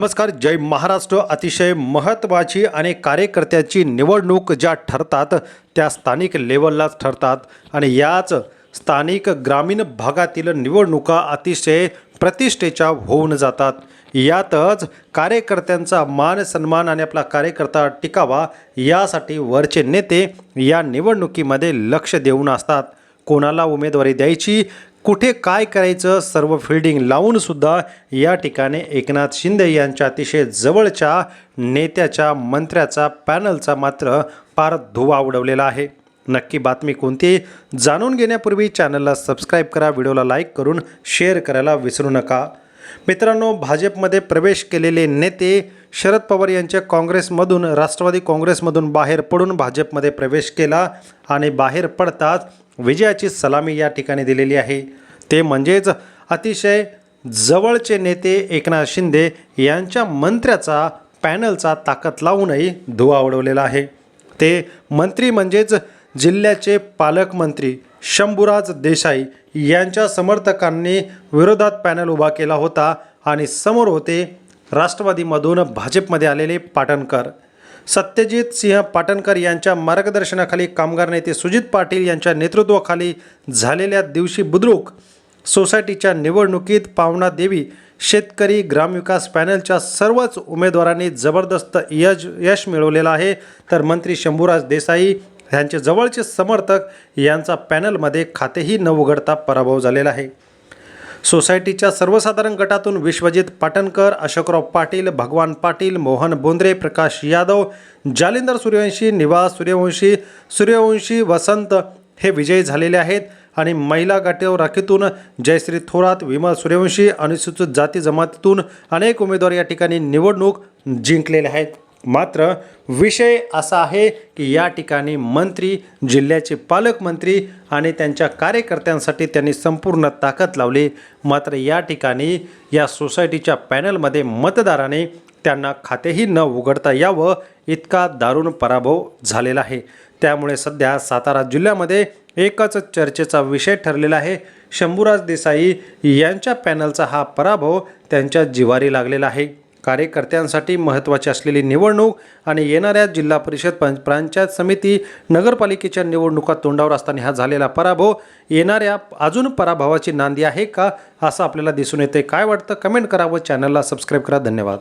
नमस्कार जय महाराष्ट्र. अतिशय महत्त्वाची आणि कार्यकर्त्याची निवडणूक ज्या ठरतात त्या स्थानिक लेवललाच ठरतात. आणि याच स्थानिक ग्रामीण भागातील निवडणुका अतिशय प्रतिष्ठेच्या होऊन जातात. यातच कार्यकर्त्यांचा मान सन्मान आणि आपला कार्यकर्ता टिकावा यासाठी वरचे नेते या निवडणुकीमध्ये लक्ष देऊन असतात. कोणाला उमेदवारी द्यायची कुठे काय करायचं सर्व फिल्डिंग लावूनसुद्धा या ठिकाणी एकनाथ शिंदे यांच्या अतिशय जवळच्या नेत्याच्या मंत्र्याचा पॅनलचा मात्र फार धुवा उडवलेला आहे. नक्की बातमी कोणती जाणून घेण्यापूर्वी चॅनलला सबस्क्राईब करा व्हिडिओला लाईक करून शेअर करायला विसरू नका. मित्रांनो भाजपमध्ये प्रवेश केलेले नेते शरद पवार यांच्या काँग्रेसमधून राष्ट्रवादी काँग्रेसमधून बाहेर पडून भाजपमध्ये प्रवेश केला आणि बाहेर पडताच विजयाची सलामी या ठिकाणी दिलेली आहे. ते म्हणजेच अतिशय जवळचे नेते एकनाथ शिंदे यांच्या मंत्र्याचा पॅनलचा ताकद लावूनही धुवा उडवलेला आहे. ते मंत्री म्हणजेच जिल्ह्याचे पालकमंत्री शंभूराज देसाई यांच्या समर्थकांनी विरोधात पॅनल उभा केला होता आणि समोर होते राष्ट्रवादीमधून भाजपमध्ये आलेले पाटणकर. सत्यजित सिंह पाटणकर यांच्या मार्गदर्शनाखाली कामगार नेते सुजित पाटील यांच्या नेतृत्वाखाली झालेल्या दिवशी बुद्रुक सोसायटीच्या निवडणुकीत पावना देवी शेतकरी ग्रामविकास पॅनलच्या सर्वच उमेदवारांनी जबरदस्त यश यश मिळवलेलं आहे. तर मंत्री शंभूराज देसाई ह्यांचे जवळचे समर्थक यांचा पॅनलमध्ये खातेही न उघडता पराभव झालेला आहे. सोसायटीच्या सर्वसाधारण गटातून विश्वजित पाटणकर अशोकराव पाटील भगवान पाटील मोहन बोंद्रे प्रकाश यादव जालिंदर सूर्यवंशी निवास सूर्यवंशी सूर्यवंशी वसंत हे विजयी झालेले आहेत आणि महिला गटावर राखीतून जयश्री थोरात विमल सूर्यवंशी अनुसूचित जाती जमातीतून अनेक उमेदवार या ठिकाणी निवडणूक जिंकलेले आहेत. मात्र विषय असा आहे की या ठिकाणी मंत्री जिल्ह्याचे पालकमंत्री आणि त्यांच्या कार्यकर्त्यांसाठी त्यांनी संपूर्ण ताकद लावली. मात्र या ठिकाणी या सोसायटीच्या पॅनलमध्ये मतदाराने त्यांना खातेही न उघडता यावं इतका दारुण पराभव झालेला आहे. त्यामुळे सध्या सातारा जिल्ह्यामध्ये एकच चर्चेचा विषय ठरलेला आहे. शंभूराज देसाई यांच्या पॅनलचा हा पराभव त्यांच्या जिवारी लागलेला आहे. कार्यकर्त्यांसाठी महत्त्वाची असलेली निवडणूक आणि येणाऱ्या जिल्हा परिषद पं पंचायत समिती नगरपालिकेच्या निवडणुका तोंडावर असताना हा झालेला पराभव येणाऱ्या अजून पराभवाची नांदी आहे का असं आपल्याला दिसून येते काय वाटतं? कमेंट करा व चॅनलला सबस्क्राईब करा. धन्यवाद.